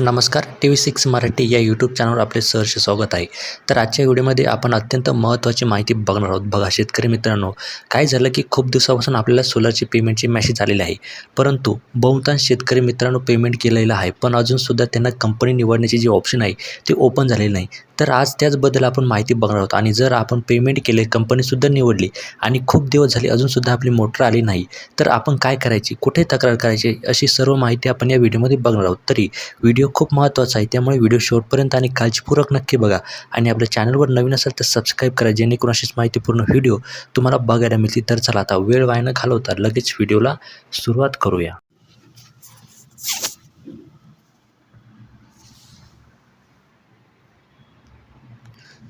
नमस्कार. T V six Marathi या YouTube चॅनलवर आपले सहर्ष स्वागत आहे. तर आजच्या व्हिडिओमध्ये आपण अत्यंत महत्त्वाची माहिती बघणार आहोत. बघा शेतकरी मित्रांनो काय झालं की खूप दिवसापासून आपल्याला सोलरची पेमेंटची मॅसेज आलेली आहे. परंतु बहुतांश शेतकरी मित्रांनो पेमेंट केलेलं आहे पण अजूनसुद्धा त्यांना कंपनी निवडण्याची जी ऑप्शन आहे ते ओपन झालेली नाही. तर आज त्याचबद्दल आपण माहिती बघणार आहोत. आणि जर आपण पेमेंट केले कंपनीसुद्धा निवडली आणि खूप दिवस झाले अजूनसुद्धा आपली मोटर आली नाही तर आपण काय करायची? कुठे तक्रार करायची? अशी सर्व माहिती आपण या व्हिडिओमध्ये बघणार आहोत. तरी व्हिडिओ खूप महत्त्वाचा आहे. त्यामुळे व्हिडिओ शेवटपर्यंत आणि काळजीपूर्वक नक्की बघा. आणि आपल्या चॅनलवर नवीन असेल तर सबस्क्राईब करा जेणेकरून अशीच माहितीपूर्ण व्हिडिओ तुम्हाला बघायला मिळतील. तर चला आता वेळ वाया न घालवता लगेच व्हिडिओला सुरुवात करूया.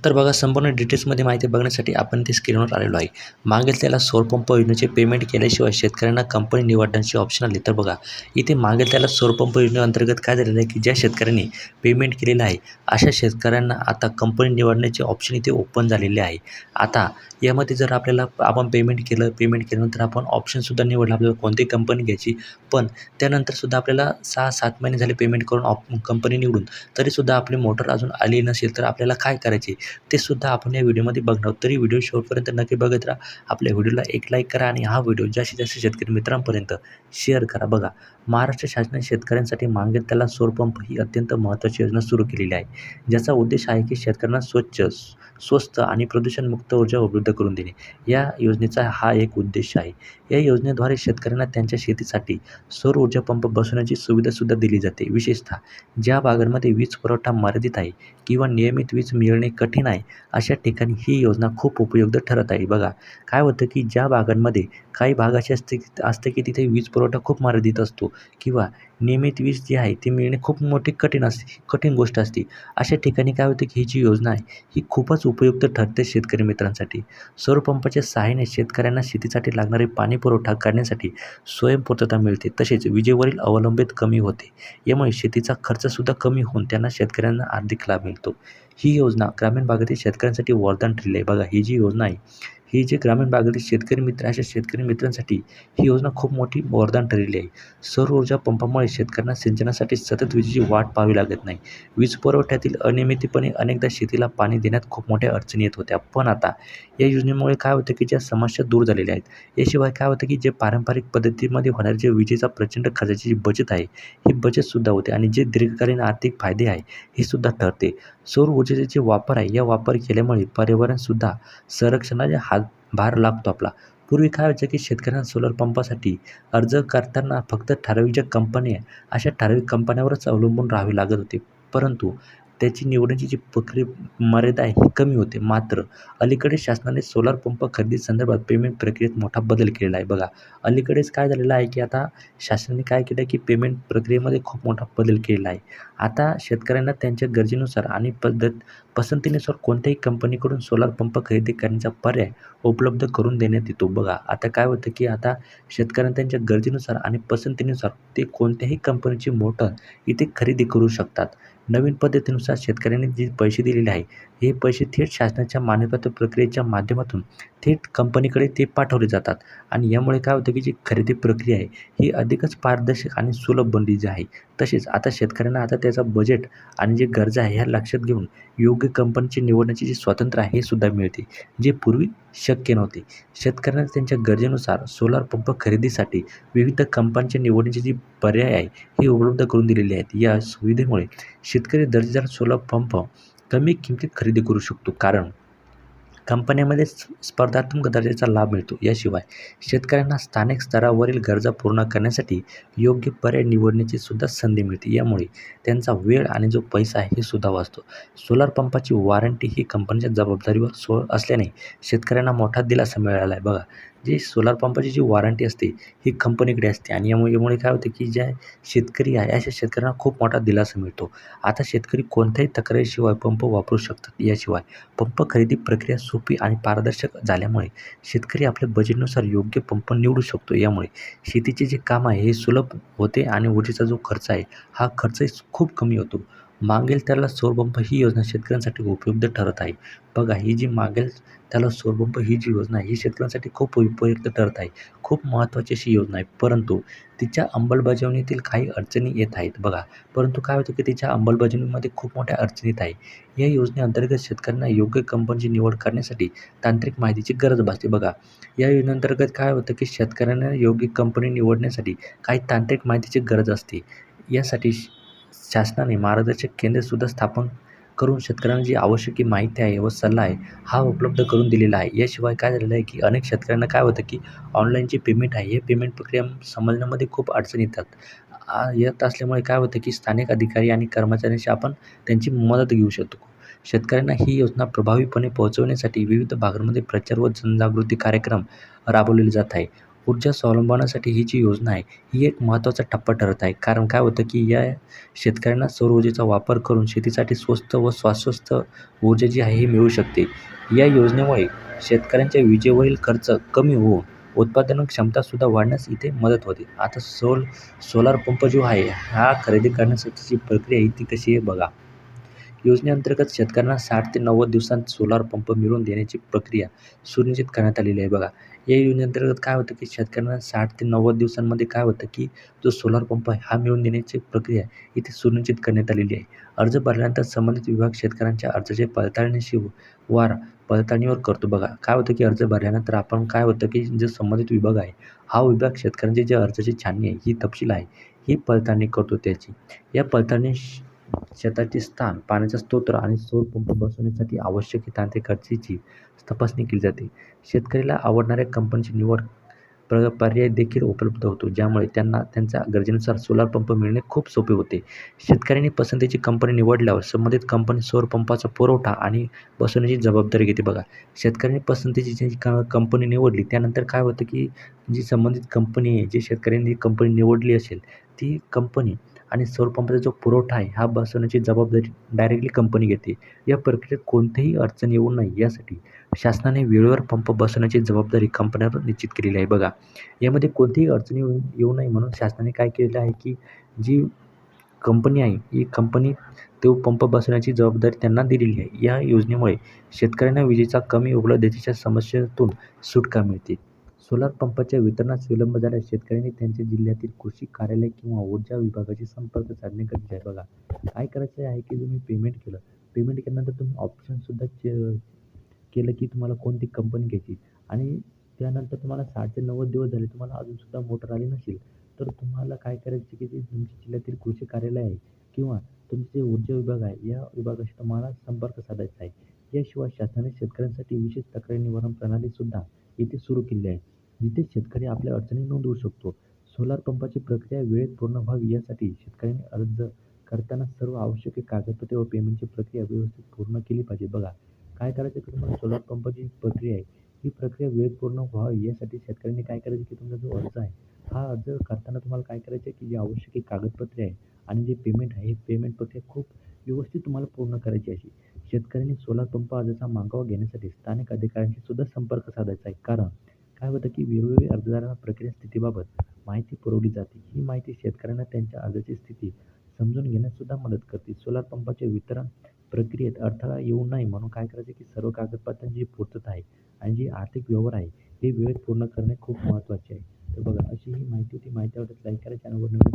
तर बघा संपूर्ण डिटेल्समध्ये माहिती बघण्यासाठी आपण ते स्क्रीनवर आलेलो आहे. मागेल त्याला योजनेचे पेमेंट केल्याशिवाय शेतकऱ्यांना कंपनी निवडण्याची ऑप्शन आली. तर बघा इथे मागेल त्याला योजनेअंतर्गत काय झालेलं आहे की ज्या शेतकऱ्यांनी पेमेंट केलेलं आहे अशा शेतकऱ्यांना आता कंपनी निवडण्याचे ऑप्शन इथे ओपन झालेले आहे. आता यामध्ये जर आपल्याला आपण पेमेंट केलं पेमेंट केल्यानंतर आपण ऑप्शनसुद्धा निवडलं आपल्याला कोणती कंपनी घ्यायची? पण त्यानंतरसुद्धा आपल्याला सहा सात महिने झाले पेमेंट करून ऑप कंपनी निवडून तरीसुद्धा आपली मोटर अजून आली नसेल तर आपल्याला काय करायचे? ते सुद्धा आपण या व्हिडिओमध्ये बघणार तरी व्हिडिओ शेवटपर्यंत नक्की बघत राहा. आपल्या व्हिडिओला एक लाईक करा आणि हा व्हिडिओ जास्तीत जास्त शेतकरी मित्रांपर्यंत शेअर करा. बघा महाराष्ट्र शासनाने शेतकऱ्यांसाठी मागेल त्याला सौरपंप ही अत्यंत महत्त्वाची योजना सुरू केलेली आहे. ज्याचा उद्देश आहे की शेतकऱ्यांना स्वच्छ स्वस्त आणि प्रदूषणमुक्त ऊर्जा उपलब्ध करून देणे. या योजनेचा हा एक उद्देश आहे. या योजनेद्वारे शेतकऱ्यांना त्यांच्या शेतीसाठी सौर ऊर्जा पंप बसवण्याची सुविधासुद्धा दिली जाते. विशेषतः ज्या भागांमध्ये वीज पुरवठा मर्यादित आहे किंवा नियमित वीज मिळणे कठीण कठीण आहे. अशा ठिकाणी ही योजना खूप उपयुक्त ठरत आहे. बघा काय होतं की ज्या भागांमध्ये काही भाग असे असते असते की तिथे वीज पुरवठा खूप मर्यादित असतो किंवा नियमित वीज जी आहे ती मिळणे खूप मोठी कठीण असते कठीण गोष्ट असते. अशा ठिकाणी काय होतं की ही जी योजना आहे ही खूपच उपयुक्त ठरते शेतकरी मित्रांसाठी. सौरपंपाच्या सहाय्याने शेतकऱ्यांना शेतीसाठी लागणारे पाणी पुरवठा करण्यासाठी स्वयंपूर्तता मिळते. तसेच विजेवरील अवलंबित कमी होते. यामुळे शेतीचा खर्चसुद्धा कमी होऊन त्यांना शेतकऱ्यांना आर्थिक लाभ मिळतो. ही योजना ग्रामीण भागातील शेतकऱ्यांसाठी वरदान ठरली आहे. बघा ही जी योजना आहे ही जे ग्रामीण भागातील शेतकरी मित्र अशा शेतकरी मित्रांसाठी ही योजना खूप मोठी वरदान ठरलेली आहे. सौर ऊर्जा पंपामुळे शेतकऱ्यांना सिंचनासाठी सतत विजेची वाट पाहावी लागत नाही. वीज पुरवठ्यातील अनियमितपणे अनेकदा शेतीला पाणी देण्यात खूप मोठ्या अडचणी येत होत्या. पण आता या योजनेमुळे काय होतं की ज्या समस्या दूर झालेल्या आहेत याशिवाय काय होतं की जे पारंपरिक पद्धतीमध्ये होणारे जे विजेचा प्रचंड खर्चाची जी बचत आहे ही बचतसुद्धा होते आणि जे दीर्घकालीन आर्थिक फायदे आहे हे सुद्धा ठरते. सौर ऊर्जेचे जे वापर आहे या वापर केल्यामुळे पर्यावरणसुद्धा संरक्षणाचे भार लागतो आपला. पूर्वी काय व्हायचं की शेतकऱ्यांना सोलर पंपासाठी अर्ज करताना फक्त ठराविक ज्या कंपनी आहे अशा ठराविक कंपन्यावरच अवलंबून राहावे लागत होते. परंतु त्याची निवडण्याची जी प्रक्रिया मर्यादा आहे ही कमी होते. मात्र अलीकडे शासनाने सोलार पंप खरेदी संदर्भात पेमेंट प्रक्रियेत मोठा बदल केलेला आहे. बघा अलीकडेच काय झालेलं आहे की आता शासनाने काय केलं आहे की पेमेंट प्रक्रियेमध्ये खूप मोठा बदल केलेला आहे. आता शेतकऱ्यांना त्यांच्या गरजेनुसार आणि पद्धत पसंतीनुसार कोणत्याही कंपनीकडून सोलार पंप खरेदी करण्याचा पर्याय उपलब्ध करून देण्यात येतो. बघा आता काय होतं की आता शेतकऱ्यांना त्यांच्या गरजेनुसार आणि पसंतीनुसार ते कोणत्याही कंपनीची मोटर इथे खरेदी करू शकतात. नवीन पद्धतीनुसार शेतकऱ्यांनी जे पैसे दिलेले आहे हे पैसे थेट शासनाच्या मान्यतापत्र प्रक्रियेच्या माध्यमातून थेट कंपनीकडे ते पाठवले जातात. आणि यामुळे काय होतं की जी खरेदी प्रक्रिया आहे ही अधिकच पारदर्शक आणि सुलभ बनली आहे. तसेच आता शेतकऱ्यांना आता त्याचा बजेट आणि जे गरजा आहे ह्या लक्षात घेऊन योग्य कंपनीची निवडण्याचे जे स्वातंत्र्य आहे हे सुद्धा मिळते. जे पूर्वी शक्य नव्हते. शेतकऱ्यांना त्यांच्या गरजेनुसार सोलार पंप खरेदीसाठी विविध कंपन्यांच्या निवडण्याचे जे पर्याय आहे हे उपलब्ध करून दिलेले आहेत. या सुविधेमुळे शेतकरी दर्जेदार सोलार पंप कमी किमतीत खरेदी करू शकतो. कारण कंपन्यामध्ये स्पर्धात्मक दर्जाचा लाभ मिळतो. याशिवाय शेतकऱ्यांना स्थानिक स्तरावरील गरजा पूर्ण करण्यासाठी योग्य पर्याय निवडण्याची सुद्धा संधी मिळते. यामुळे त्यांचा वेळ आणि जो पैसा आहे हे सुद्धा वाचतो. सोलार पंपाची वॉरंटी ही कंपनीच्या जबाबदारीवर सो असल्याने शेतकऱ्यांना मोठा दिलासा मिळाला आहे. बघा जी सोलार पंपाची जी वॉरंटी असते ही कंपनीकडे असते. आणि यामुळे यामुळे काय होते की ज्या शेतकरी आहे अशा शेतकऱ्यांना खूप मोठा दिलासा मिळतो. आता शेतकरी कोणत्याही तक्रारीशिवाय पंप वापरू शकतात याशिवाय. पंप खरेदी प्रक्रिया सोपी आणि पारदर्शक झाल्यामुळे शेतकरी आपल्या बजेटनुसार योग्य पंप निवडू शकतो. यामुळे शेतीचे जे काम आहे हे सुलभ होते आणि ऊर्जेचा जो खर्च आहे हा खर्चही खूप कमी होतो. मागेल त्याला सौरपंप ही योजना शेतकऱ्यांसाठी उपयुक्त ठरत आहे. बघा ही जी मागेल त्याला सौरपंप ही जी योजना आहे ही शेतकऱ्यांसाठी खूप उपयुक्त ठरत आहे. खूप महत्त्वाची अशी योजना आहे. परंतु तिच्या अंमलबजावणीतील काही अडचणी येत आहेत. बघा परंतु काय होतं की तिच्या अंमलबजावणीमध्ये खूप मोठ्या अडचणीत आहे या योजनेअंतर्गत शेतकऱ्यांना योग्य कंपनीची निवड करण्यासाठी तांत्रिक माहितीची गरज भासते. बघा या योजनेअंतर्गत काय होतं की शेतकऱ्यांना योग्य कंपनी निवडण्यासाठी काही तांत्रिक माहितीची गरज असते. यासाठी शासनाने मार्गदर्शक केंद्रसुद्धा स्थापन करून शेतकऱ्यांना जी आवश्यक माहिती आहे व सल्ला आहे हा उपलब्ध करून दिलेला आहे. याशिवाय काय झालेलं आहे की अनेक शेतकऱ्यांना काय होतं की ऑनलाईनची पेमेंट आहे हे पेमेंट प्रक्रिया समजण्यामध्ये खूप अडचणी येतात. येत असल्यामुळे काय होतं की स्थानिक अधिकारी आणि कर्मचाऱ्यांशी आपण त्यांची मदत घेऊ शकतो. शेतकऱ्यांना ही योजना प्रभावीपणे पोहोचवण्यासाठी विविध भागांमध्ये प्रचार व जनजागृती कार्यक्रम राबवलेले जात आहे. ऊर्जा स्वावलंबनासाठी ही जी योजना आहे. ही एक महत्त्वाचा टप्पा ठरत आहे. कारण काय होतं की या शेतकऱ्यांना सौर ऊर्जेचा वापर करून शेतीसाठी स्वस्त व स्वास्वस्त ऊर्जा जी आहे ही मिळू शकते. या योजनेमुळे शेतकऱ्यांच्या विजेवरील खर्च कमी होऊन उत्पादन क्षमतासुद्धा वाढण्यास इथे मदत होते. आता सोल सोलार पंप जो आहे हा खरेदी करण्यासाठीची प्रक्रिया ही ती कशी आहे बघा. योजनेअंतर्गत शेतकऱ्यांना साठ ते नव्वद दिवसांत सोलार पंप मिळवून देण्याची प्रक्रिया सुनिश्चित करण्यात आलेली आहे बघा. या योजनेअंतर्गत काय होतं की शेतकऱ्यांना साठ ते नव्वद दिवसांमध्ये काय होतं की जो सोलार पंप आहे हा मिळवून देण्याची प्रक्रिया इथे सुनिश्चित करण्यात आलेली आहे. अर्ज भरल्यानंतर संबंधित विभाग शेतकऱ्यांच्या अर्जाचे पडताळणीशी वार पडताळणीवर करतो बघा. काय होतं की अर्ज भरल्यानंतर आपण काय होतं की जो संबंधित विभाग आहे हा विभाग शेतकऱ्यांची जे अर्जाची छाननी आहे ही तपशील आहे ही पडताळणी करतो त्याची. या पडताळणी शेताचे स्थान पाण्याचा स्तोत्र आणि सौर पंप बसवण्यासाठी आवश्यक तांत्रिक खर्चाची तपासणी केली जाते. शेतकऱ्याला आवडणाऱ्या कंपनीची निवड प्र पर्याय देखील उपलब्ध होतो ज्यामुळे त्यांना त्यांच्या गरजेनुसार सोलार पंप मिळणे खूप सोपे होते. शेतकऱ्यांनी पसंतीची कंपनी निवडल्यावर संबंधित कंपनी सौर पंपाचा पुरवठा आणि बसवण्याची जबाबदारी घेते बघा. शेतकऱ्यांनी पसंतीची जी कंपनी निवडली त्यानंतर काय होतं की जी संबंधित कंपनी आहे जी शेतकऱ्यांनी कंपनी निवडली असेल ती कंपनी आणि सौर पंपाचा जो पुरवठा आहे हा बसवण्याची जबाबदारी डायरेक्टली कंपनी घेते. या प्रक्रियेत कोणतीही अडचण येऊ नये यासाठी शासनाने वेळेवर पंप बसवण्याची जबाबदारी कंपन्यांवर निश्चित केलेली आहे. बघा यामध्ये कोणतीही अडचणी येऊ येऊ नये म्हणून शासनाने काय केलेलं आहे की जी कंपनी आहे ही कंपनी तो पंप बसवण्याची जबाबदारी त्यांना दिलेली आहे. या योजनेमुळे शेतकऱ्यांना विजेचा कमी उपलब्धतेच्या समस्येतून सुटका मिळते. सोलार पंपाच्या वितरणास विलंब झाल्यास शेतकऱ्यांनी त्यांच्या जिल्ह्यातील कृषी कार्यालय किंवा ऊर्जा विभागाशी संपर्क साधणे गरजेचे आहे. बघा काय करायचं आहे की तुम्ही पेमेंट केलं. पेमेंट केल्यानंतर तुम्ही ऑप्शनसुद्धा चे केलं की तुम्हाला कोणती कंपनी घ्यायची. आणि त्यानंतर तुम्हाला साठ ते नव्वद दिवस झाले तुम्हाला अजूनसुद्धा मोटर आली नसेल तर तुम्हाला काय करायचे की जे तुमच्या जिल्ह्यातील कृषी कार्यालय आहे किंवा तुमचे जे ऊर्जा विभाग आहे या विभागाशी तुम्हाला संपर्क साधायचा आहे. याशिवाय शासनाने शेतकऱ्यांसाठी विशेष तक्रार निवारण प्रणालीसुद्धा इथे सुरू केली आहे. जिथे शेतकरी आपल्या अडचणी नोंदवू शकतो. सोलार पंपाची प्रक्रिया वेळेत पूर्ण व्हावी यासाठी शेतकऱ्यांनी अर्ज करताना सर्व आवश्यक कागदपत्रे व पेमेंटची प्रक्रिया व्यवस्थित पूर्ण केली पाहिजे. बघा काय करायचं की तुम्हाला सोलार पंपाची प्रक्रिया आहे ही प्रक्रिया वेळेत पूर्ण व्हावी यासाठी शेतकऱ्यांनी काय करायचं की तुमचा जो अर्ज आहे हा अर्ज करताना तुम्हाला काय करायचं आहे की जी आवश्यक कागदपत्रे आहे आणि जे पेमेंट आहे हे पेमेंट प्रक्रिया खूप व्यवस्थित तुम्हाला पूर्ण करायची अशी शेतकऱ्यांनी सोलार पंप अर्जाचा मागोवा घेण्यासाठी स्थानिक अधिकाऱ्यांशी सुद्धा संपर्क साधायचा आहे. कारण काय होतं की वेगवेगळ्या अर्जदारांना प्रक्रिया स्थितीबाबत माहिती पुरवली जाते. ही माहिती शेतकऱ्यांना त्यांच्या अर्जाची स्थिती समजून घेण्याससुद्धा मदत करते. सोलार पंपाचे वितरण प्रक्रियेत अडथळा येऊ नये म्हणून काय करायचं की सर्व कागदपत्रांची पूर्तता आहे आणि जी आर्थिक व्यवहार आहे हे वेळेत पूर्ण करणे खूप महत्त्वाचे आहे. तर बघा अशी ही माहिती होती. माहिती आवडत लाईक करा. चॅनलवर नवीन